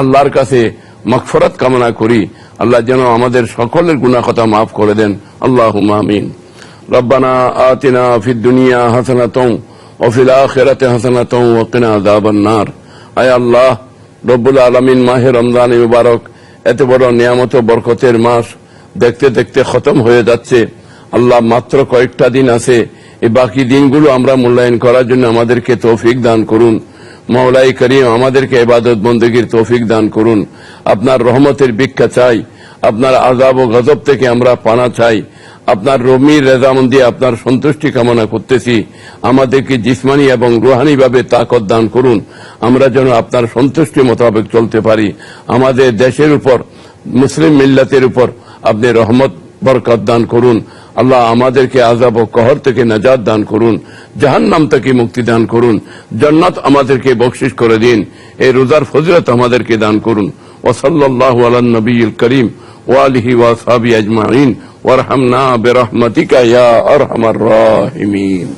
আল্লাহর কাছে মকফরত কামনা করি। আল্লাহ যেন আমাদের সকলের গুণা কথা মাফ করে দেন। আল্লাহ আমিন। রব্বানা আতিনা ফিদ দুনিয়া হাসানাতং ওফিল আখিরাতে হাসানাতং আয় আল্লাহ, রব্বুল আলামিন মাহে রমজান মুবারক এত বড় নিয়ামত বরকতের মাস দেখতে দেখতে খতম হয়ে যাচ্ছে। আল্লাহ মাত্র কয়েকটা দিন আছে। এই বাকি দিনগুলো আমরা মূল্যায়ন করার জন্য আমাদেরকে তৌফিক দান করুন। মৌলাই করিম, আমাদেরকে এবাদত বন্দগীর তৌফিক দান করুন। আপনার রহমতের ভিক্ষা চাই, আপনার আজাব ও গজব থেকে আমরা পানা চাই। আপনার রমির রেজামন্দি আপনার সন্তুষ্টি কামনা করতেছি। আমাদেরকে জিসমানি এবং রুহানিভাবে তাকত দান করুন। আমরা যেন আপনার সন্তুষ্টি মোতাবেক চলতে পারি। আমাদের দেশের উপর, মুসলিম মিল্লাতের উপর আপনি রহমত, বরকত দান করুন। আল্লাহ আমাদেরকে আজাব ও কহর থেকে নাজাদ দান করুন, জাহান্নাম থেকে মুক্তি দান করুন, জান্নাত আমাদেরকে বকশিস করে দিন, এই রোজার ফজিলত আমাদেরকে দান করুন। ওসল্লাহ আলান নবীল করিম ওয়ালিহি ওয়াসাবি আজমাইন ওয়ারহামনা বেরহমতিকা ইয়া আরহামার রাহিমিন।